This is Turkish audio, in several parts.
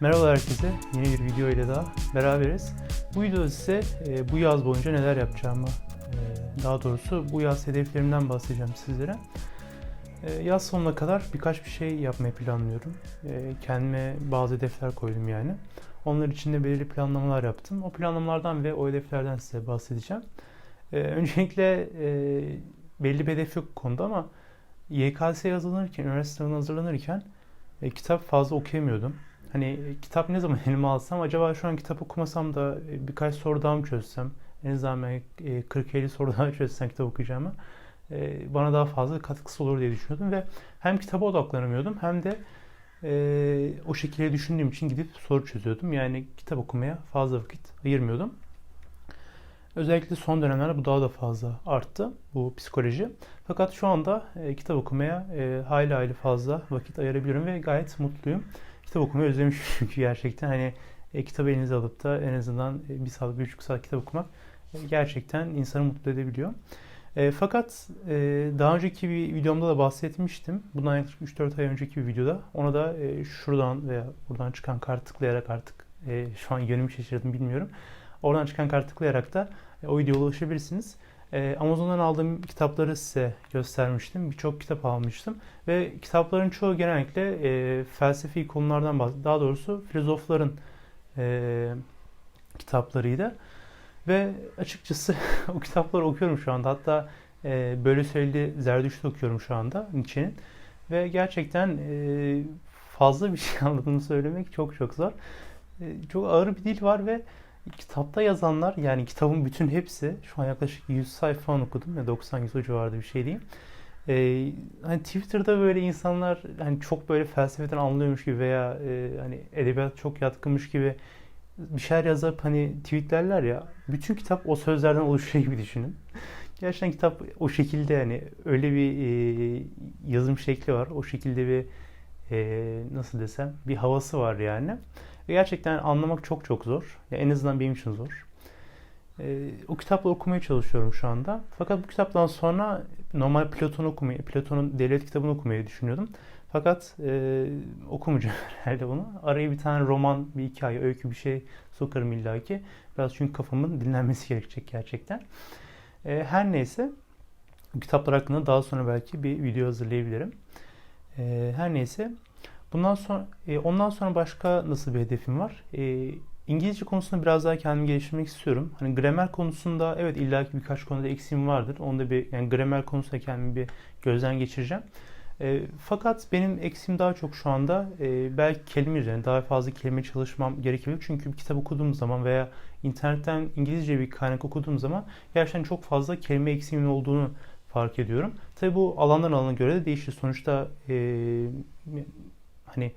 Merhaba herkese, yeni bir video ile daha beraberiz. Bu videoda size e, bu yaz boyunca neler yapacağımı, e, daha doğrusu bu yaz hedeflerimden bahsedeceğim sizlere. E, yaz sonuna kadar birkaç bir şey yapmayı planlıyorum. E, kendime bazı hedefler koydum yani. Onlar için de belirli planlamalar yaptım. O planlamalardan ve o hedeflerden size bahsedeceğim. E, öncelikle e, belli bir hedef yok bu konuda ama YKS'ye hazırlanırken, üniversite hazırlanırken e, kitap fazla okuyamıyordum. Hani kitap ne zaman elime alsam acaba şu an kitap okumasam da e, birkaç soru daha mı çözsem? En azından ben e, 40-50 soru daha çözsem kitap okuyacağıma e, bana daha fazla katkısı olur diye düşünüyordum ve hem kitaba odaklanamıyordum hem de e, o şekilde düşündüğüm için gidip soru çözüyordum. Yani kitap okumaya fazla vakit ayırmıyordum. Özellikle son dönemlerde bu daha da fazla arttı bu psikoloji. Fakat şu anda e, kitap okumaya e, hayli hayli fazla vakit ayırabiliyorum ve gayet mutluyum. Kitap okumayı özlemişim çünkü gerçekten hani e, kitabı elinize alıp da en azından e, bir saat, bir buçuk saat kitap okumak e, gerçekten insanı mutlu edebiliyor. E, fakat e, daha önceki bir videomda da bahsetmiştim. Bundan yaklaşık 3-4 ay önceki bir videoda. Ona da e, şuradan veya buradan çıkan kart tıklayarak artık e, şu an yönümü şaşırdım bilmiyorum. Oradan çıkan kart tıklayarak da e, o videoya ulaşabilirsiniz. E, Amazon'dan aldığım kitapları size göstermiştim. Birçok kitap almıştım. Ve kitapların çoğu genellikle e, felsefi konulardan bahsediyor. Daha doğrusu filozofların e, kitaplarıydı. Ve açıkçası o kitapları okuyorum şu anda. Hatta e, böyle söyledi Zerdüşt'ü okuyorum şu anda Nietzsche'nin. Ve gerçekten e, fazla bir şey anladığını söylemek çok çok zor. E, çok ağır bir dil var ve kitapta yazanlar yani kitabın bütün hepsi şu an yaklaşık 100 sayfa okudum ya 90 100 o civarında bir şey diyeyim. Ee, hani Twitter'da böyle insanlar hani çok böyle felsefeden anlıyormuş gibi veya e, hani edebiyat çok yatkınmış gibi bir şeyler yazıp hani tweetlerler ya bütün kitap o sözlerden oluşuyor gibi düşünün. Gerçekten kitap o şekilde yani öyle bir e, yazım şekli var. O şekilde bir e, nasıl desem bir havası var yani. Ve gerçekten anlamak çok çok zor. Ya en azından benim için zor. E, o kitapla okumaya çalışıyorum şu anda. Fakat bu kitaptan sonra normal Platon okumayı, Platon'un devlet kitabını okumayı düşünüyordum. Fakat e, okumayacağım herhalde bunu. Araya bir tane roman, bir hikaye, öykü bir şey sokarım illaki. Biraz çünkü kafamın dinlenmesi gerekecek gerçekten. E, her neyse kitaplar hakkında daha sonra belki bir video hazırlayabilirim. E, her neyse bundan sonra e, ondan sonra başka nasıl bir hedefim var? E, İngilizce konusunda biraz daha kendimi geliştirmek istiyorum. Hani gramer konusunda evet illaki birkaç konuda eksiğim vardır. Onda bir yani gramer konusunda kendimi bir gözden geçireceğim. E, fakat benim eksiğim daha çok şu anda e, belki kelime üzerine daha fazla kelime çalışmam gerekebilir. Çünkü bir kitap okuduğum zaman veya internetten İngilizce bir kaynak okuduğum zaman gerçekten çok fazla kelime eksiğimin olduğunu fark ediyorum. Tabi bu alandan alana göre de değişir. Sonuçta e, hani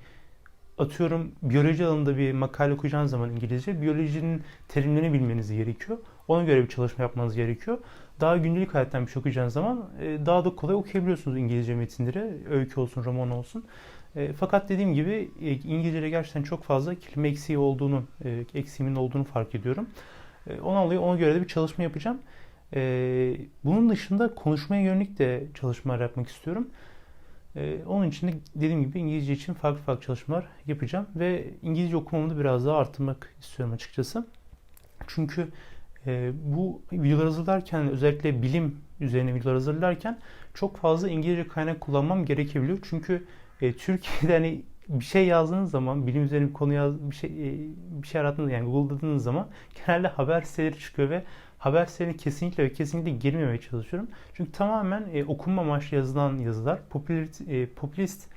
atıyorum biyoloji alanında bir makale okuyacağınız zaman İngilizce biyolojinin terimlerini bilmeniz gerekiyor. Ona göre bir çalışma yapmanız gerekiyor. Daha gündelik hayattan bir şey okuyacağınız zaman e, daha da kolay okuyabiliyorsunuz İngilizce metinleri. Öykü olsun, roman olsun. E, fakat dediğim gibi e, İngilizce'de gerçekten çok fazla kelime eksiği olduğunu, eksiğimin olduğunu fark ediyorum. Ona dolayı ona göre de bir çalışma yapacağım. Bunun dışında konuşmaya yönelik de çalışmalar yapmak istiyorum. Ee, onun için de dediğim gibi İngilizce için farklı farklı çalışmalar yapacağım ve İngilizce okumamı da biraz daha arttırmak istiyorum açıkçası. Çünkü e, bu videolar hazırlarken özellikle bilim üzerine videolar hazırlarken çok fazla İngilizce kaynak kullanmam gerekebiliyor. Çünkü e, Türkiye'de hani bir şey yazdığınız zaman bilim üzerine bir konu yaz bir şey e, bir şey arattığınız yani Google'ladığınız zaman genelde haber siteleri çıkıyor ve haber sitelerine kesinlikle ve kesinlikle girmemeye çalışıyorum. Çünkü tamamen e, okunma amaçlı yazılan yazılar, popülist, e, popülist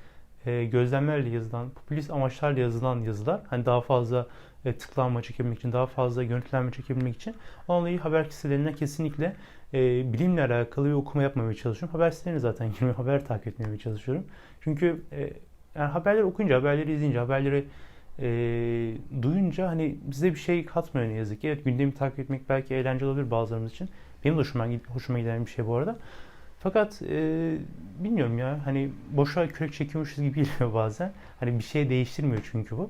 e, gözlemlerle yazılan, popülist amaçlarla yazılan yazılar. Hani daha fazla e, tıklanma çekebilmek için, daha fazla görüntülenme çekebilmek için. Onunla haber sitelerinden kesinlikle e, bilimle alakalı bir okuma yapmamaya çalışıyorum. Haber sitelerine zaten girmiyorum, haber takip etmeye çalışıyorum. Çünkü e, yani haberleri okuyunca, haberleri izleyince, haberleri e, duyunca hani bize bir şey katmıyor ne yazık ki. Evet gündemi takip etmek belki eğlenceli olabilir bazılarımız için. Benim de hoşuma, hoşuma giden bir şey bu arada. Fakat e, bilmiyorum ya hani boşa kürek çekiyormuşuz gibi geliyor bazen. Hani bir şey değiştirmiyor çünkü bu.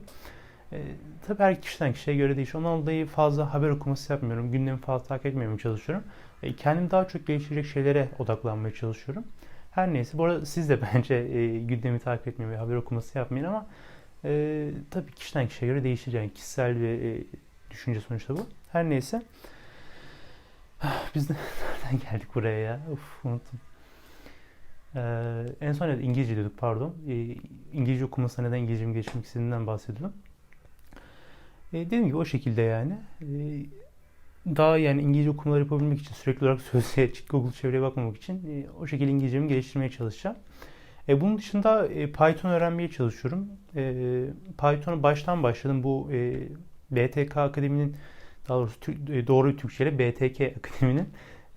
E, tabii her kişiden kişiye göre değişiyor. Ondan dolayı fazla haber okuması yapmıyorum. Gündemi fazla takip etmemeye çalışıyorum. E, kendimi daha çok geliştirecek şeylere odaklanmaya çalışıyorum. Her neyse bu arada siz de bence e, gündemi takip etmeyi ve haber okuması yapmayın ama E, tabii kişiden kişiye göre değişir yani kişisel bir e, düşünce sonuçta bu. Her neyse. Biz de nereden geldik buraya ya? Uf unuttum. Ee, en son İngilizce diyorduk pardon. Ee, İngilizce okumasına neden İngilizce geçmek istediğimden bahsediyordum. Ee, dediğim gibi o şekilde yani. Ee, daha yani İngilizce okumaları yapabilmek için sürekli olarak sözlüğe, Google çevreye bakmamak için e, o şekilde İngilizcemi geliştirmeye çalışacağım. E, bunun dışında e, Python öğrenmeye çalışıyorum. E, Python'u baştan başladım. Bu e, BTK Akademi'nin daha doğrusu e, doğru Türkçe'yle BTK Akademi'nin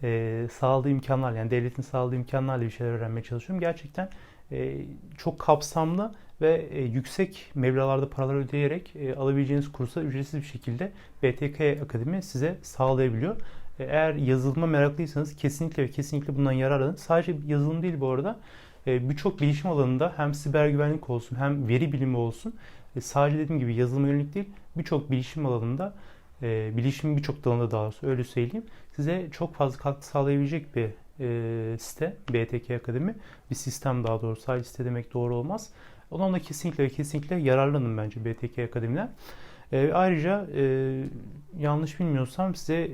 e, sağladığı imkanlar yani devletin sağladığı imkanlarla bir şeyler öğrenmeye çalışıyorum. Gerçekten e, çok kapsamlı ve e, yüksek meblalarda paralar ödeyerek e, alabileceğiniz kursa ücretsiz bir şekilde BTK Akademi size sağlayabiliyor. E, eğer yazılıma meraklıysanız kesinlikle ve kesinlikle bundan yararlanın. Sadece yazılım değil bu arada. E, Birçok bilişim alanında hem siber güvenlik olsun hem veri bilimi olsun e, sadece dediğim gibi yazılıma yönelik değil birçok bilişim alanında e, birçok dalında daha doğrusu öyle söyleyeyim. Size çok fazla katkı sağlayabilecek bir e, site BTK Akademi. Bir sistem daha doğrusu. Sadece site demek doğru olmaz. Ondan da kesinlikle ve kesinlikle yararlanın bence BTK Akademi'den. E, ayrıca e, yanlış bilmiyorsam size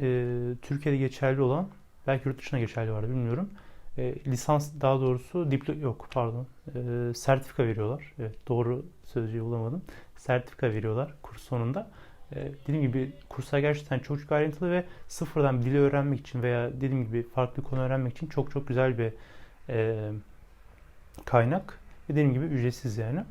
e, Türkiye'de geçerli olan belki yurt dışına geçerli vardı bilmiyorum. E, lisans daha doğrusu diplo yok pardon e, sertifika veriyorlar. Evet doğru sözcüğü bulamadım. Sertifika veriyorlar kurs sonunda. Ee, dediğim gibi kurslar gerçekten çok çok ayrıntılı ve sıfırdan dili öğrenmek için veya dediğim gibi farklı konu öğrenmek için çok çok güzel bir e, kaynak. Dediğim gibi ücretsiz yani.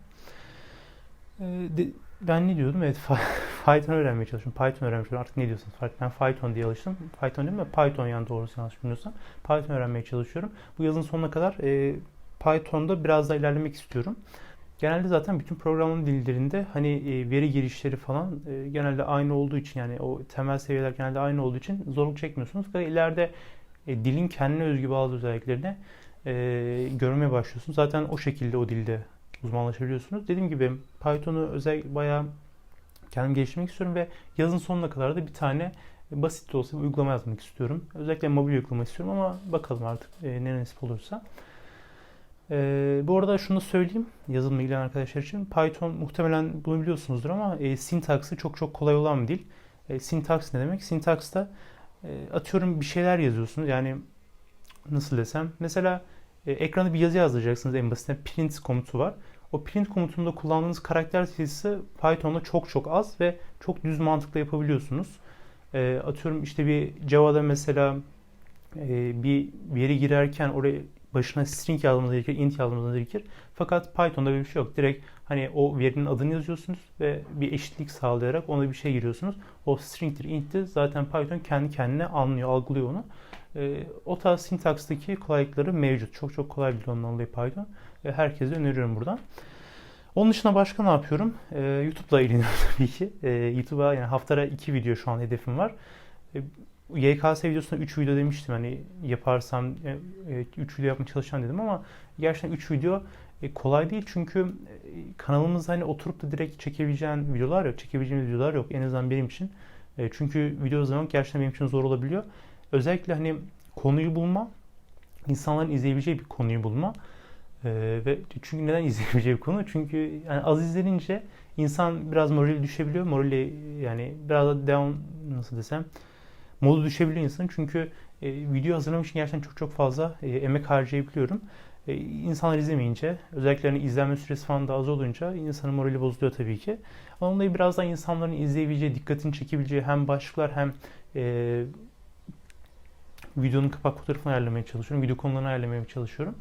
E, de, ben ne diyordum? Evet Python öğrenmeye çalışıyorum. Python öğrenmeye çalışıyorum. Artık ne diyorsunuz? Ben Python diye alıştım. Python değil mi? Python yani doğrusu yanlış bilmiyorsam. Python öğrenmeye çalışıyorum. Bu yazın sonuna kadar e, Python'da biraz daha ilerlemek istiyorum. Genelde zaten bütün programlama dillerinde hani e, veri girişleri falan e, genelde aynı olduğu için yani o temel seviyeler genelde aynı olduğu için zorluk çekmiyorsunuz. Fakat ileride e, dilin kendine özgü bazı özelliklerini görmeye başlıyorsunuz. Zaten o şekilde o dilde uzmanlaşabiliyorsunuz. Dediğim gibi Python'u özel bayağı kendim geliştirmek istiyorum ve yazın sonuna kadar da bir tane basit de olsa bir uygulama yazmak istiyorum. Özellikle mobil uygulama istiyorum ama bakalım artık e, ne nasip olursa. Ee, bu arada şunu söyleyeyim yazılımla ilgilenen arkadaşlar için. Python muhtemelen bunu biliyorsunuzdur ama e, sintaksı çok çok kolay olan bir dil. E, sintaks ne demek? Sintaksta e, atıyorum bir şeyler yazıyorsunuz. Yani nasıl desem? Mesela e, ekrana bir yazı yazdıracaksınız en basitinden print komutu var. O print komutunda kullandığınız karakter sayısı Python'da çok çok az ve çok düz mantıkla yapabiliyorsunuz. E, atıyorum işte bir Java'da mesela e, bir veri girerken oraya başına string yazmanız gerekir, int yazmanız gerekir. Fakat Python'da böyle bir şey yok. Direkt hani o verinin adını yazıyorsunuz ve bir eşitlik sağlayarak ona bir şey giriyorsunuz. O string'tir, int'tir zaten Python kendi kendine anlıyor, algılıyor onu. E, o tarz sintakstaki kolaylıkları mevcut. Çok çok kolay bir ondan dolayı Python. E, herkese öneriyorum buradan. Onun dışında başka ne yapıyorum? E, YouTube'la ilgileniyorum tabii ki. E, YouTube'a yani haftada iki video şu an hedefim var. E, YKS videosunda 3 video demiştim hani yaparsam 3 e, video yapmaya çalışacağım dedim ama gerçekten 3 video e, kolay değil çünkü e, kanalımızda hani oturup da direkt çekebileceğin videolar yok, çekebileceğimiz videolar yok en azından benim için. Çünkü video izlemek gerçekten benim için zor olabiliyor. Özellikle hani konuyu bulma, insanların izleyebileceği bir konuyu bulma. ve çünkü neden izleyebileceği bir konu? Çünkü yani az izlenince insan biraz morali düşebiliyor. Morali yani biraz da down nasıl desem modu düşebiliyor insanın. Çünkü e, video hazırlamak için gerçekten çok çok fazla e, emek harcayabiliyorum. E, insanlar izlemeyince, özellikle hani izlenme süresi falan da az olunca insanın morali bozuluyor tabii ki. Onunla biraz daha insanların izleyebileceği, dikkatini çekebileceği hem başlıklar hem e, videonun kapak fotoğrafını ayarlamaya çalışıyorum. Video konularını ayarlamaya çalışıyorum.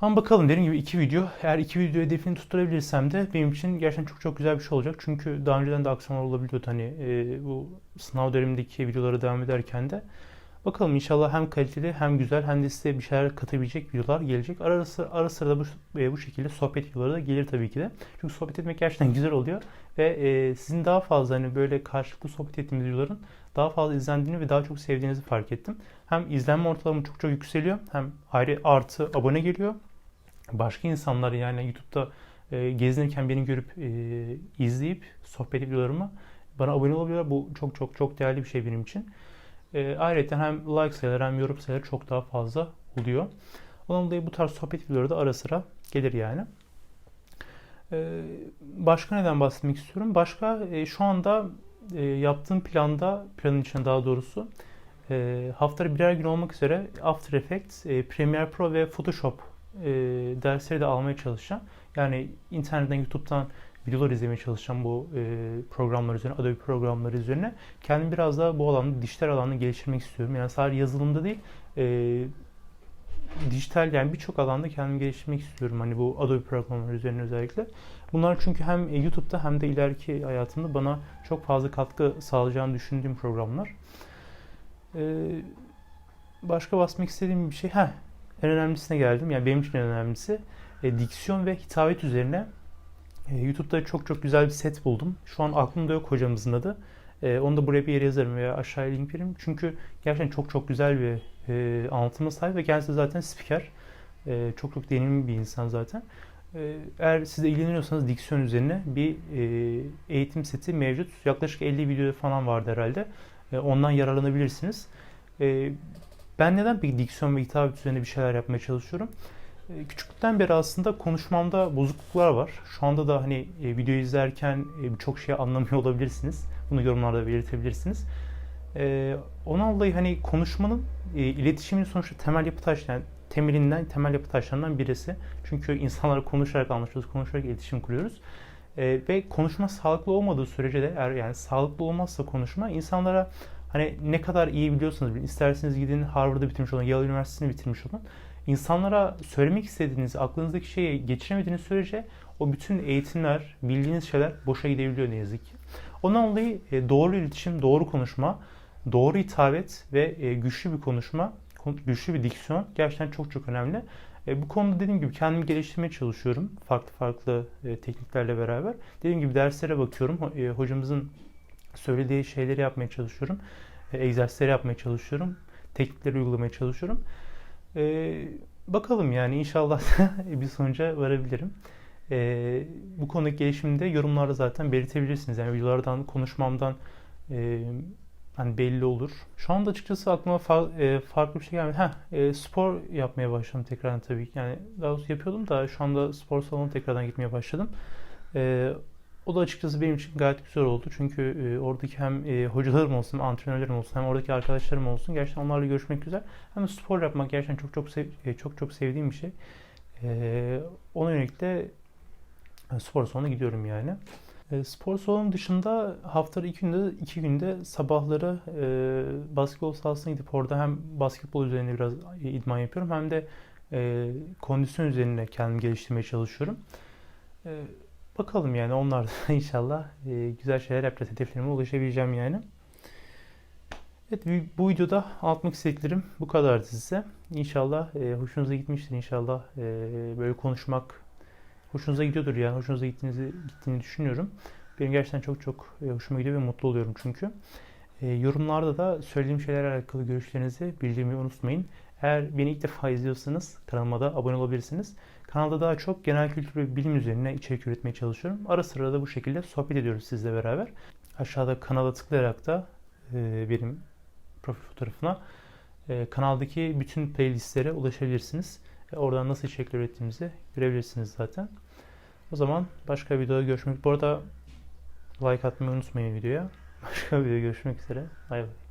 Ama bakalım dediğim gibi iki video. Eğer iki video hedefini tutturabilirsem de benim için gerçekten çok çok güzel bir şey olacak. Çünkü daha önceden de aksiyonlar olabiliyordu hani e, bu sınav dönemindeki videoları devam ederken de. Bakalım inşallah hem kaliteli hem güzel hem de size bir şeyler katabilecek videolar gelecek. Ara sıra, ara sıra da bu, e, bu şekilde sohbet videoları da gelir tabii ki de. Çünkü sohbet etmek gerçekten güzel oluyor. Ve e, sizin daha fazla hani böyle karşılıklı sohbet ettiğiniz videoların daha fazla izlendiğini ve daha çok sevdiğinizi fark ettim. Hem izlenme ortalamı çok çok yükseliyor hem ayrı artı abone geliyor başka insanlar yani YouTube'da e, gezinirken beni görüp e, izleyip sohbet videolarımı bana abone olabiliyorlar. Bu çok çok çok değerli bir şey benim için. E, ayrıca hem like sayıları hem yorum sayıları çok daha fazla oluyor. Ondan dolayı bu tarz sohbet videoları da ara sıra gelir yani. Ee, başka neden bahsetmek istiyorum? Başka e, şu anda e, yaptığım planda, planın içinde daha doğrusu e, haftada birer gün olmak üzere After Effects, Premiere Pro ve Photoshop dersleri de almaya çalışacağım. Yani internetten, YouTube'dan videolar izlemeye çalışacağım bu programlar üzerine, Adobe programları üzerine. Kendimi biraz daha bu alanda, dijital alanda geliştirmek istiyorum. Yani sadece yazılımda değil, dijital yani birçok alanda kendimi geliştirmek istiyorum. Hani bu Adobe programları üzerine özellikle. Bunlar çünkü hem YouTube'da hem de ileriki hayatımda bana çok fazla katkı sağlayacağını düşündüğüm programlar. Ee, başka basmak istediğim bir şey, ha en önemlisine geldim. Yani benim için en önemlisi e, diksiyon ve hitabet üzerine e, YouTube'da çok çok güzel bir set buldum. Şu an aklımda yok hocamızın adı. E, onu da buraya bir yere yazarım veya aşağıya link veririm. Çünkü gerçekten çok çok güzel bir e, anlatıma sahip ve kendisi zaten spiker. E, çok çok deneyimli bir insan zaten. E, eğer siz de ilgileniyorsanız diksiyon üzerine bir e, eğitim seti mevcut. Yaklaşık 50 video falan vardı herhalde. E, ondan yararlanabilirsiniz. E, ben neden peki diksiyon ve hitap üzerine bir şeyler yapmaya çalışıyorum? E, küçüklükten beri aslında konuşmamda bozukluklar var. Şu anda da hani e, video izlerken e, birçok şey anlamıyor olabilirsiniz. Bunu yorumlarda belirtebilirsiniz. E, ondan dolayı hani konuşmanın, iletişimin sonuçta temel yapı taşları, temelinden, temel yapı taşlarından birisi. Çünkü insanlarla konuşarak anlaşıyoruz, konuşarak iletişim kuruyoruz. E, ve konuşma sağlıklı olmadığı sürece de eğer yani sağlıklı olmazsa konuşma insanlara hani ne kadar iyi biliyorsanız bilin. isterseniz gidin Harvard'ı bitirmiş olun, Yale Üniversitesi'ni bitirmiş olun. İnsanlara söylemek istediğiniz, aklınızdaki şeyi geçiremediğiniz sürece o bütün eğitimler, bildiğiniz şeyler boşa gidebiliyor ne yazık ki. Ondan dolayı e, doğru iletişim, doğru konuşma, doğru hitabet ve e, güçlü bir konuşma, güçlü bir diksiyon gerçekten çok çok önemli. E, bu konuda dediğim gibi kendimi geliştirmeye çalışıyorum. Farklı farklı tekniklerle beraber. Dediğim gibi derslere bakıyorum. Hocamızın söylediği şeyleri yapmaya çalışıyorum. Egzersizleri yapmaya çalışıyorum. Teknikleri uygulamaya çalışıyorum. Bakalım yani inşallah bir sonuca varabilirim. E, bu konudaki gelişimde yorumlarda zaten belirtebilirsiniz. Yani videolardan, konuşmamdan e, hani belli olur. Şu anda açıkçası aklıma fa- e, farklı bir şey gelmedi. Heh, e, spor yapmaya başladım tekrardan tabii ki. Yani daha doğrusu yapıyordum da şu anda spor salonu tekrardan gitmeye başladım. E, o da açıkçası benim için gayet güzel oldu. Çünkü e, oradaki hem e, hocalarım olsun, antrenörlerim olsun, hem oradaki arkadaşlarım olsun. Gerçekten onlarla görüşmek güzel. Hem spor yapmak gerçekten çok çok sev- e, çok çok sevdiğim bir şey. E, ona yönelik de spor salonuna gidiyorum yani. E, spor salonu dışında haftada iki günde iki günde sabahları e, basketbol sahasına gidip orada hem basketbol üzerine biraz idman yapıyorum hem de e, kondisyon üzerine kendimi geliştirmeye çalışıyorum. E, bakalım yani onlar da inşallah e, güzel şeyler yapacağız. Hedeflerime ulaşabileceğim yani. Evet bu videoda anlatmak istediklerim bu kadardı size. İnşallah e, hoşunuza gitmiştir. İnşallah e, böyle konuşmak hoşunuza gidiyordur yani. Hoşunuza gittiğinizi, gittiğini düşünüyorum. Benim gerçekten çok çok hoşuma gidiyor ve mutlu oluyorum çünkü. Yorumlarda da söylediğim şeylerle alakalı görüşlerinizi bildirmeyi unutmayın. Eğer beni ilk defa izliyorsanız kanalıma da abone olabilirsiniz. Kanalda daha çok genel kültür ve bilim üzerine içerik üretmeye çalışıyorum. Ara sıra da bu şekilde sohbet ediyoruz sizle beraber. Aşağıda kanala tıklayarak da e, benim profil fotoğrafına e, kanaldaki bütün playlistlere ulaşabilirsiniz. Oradan nasıl içerikler ürettiğimizi görebilirsiniz zaten. O zaman başka bir videoda görüşmek. Bu arada like atmayı unutmayın videoya. Başka bir videoda görüşmek üzere. Bay bay.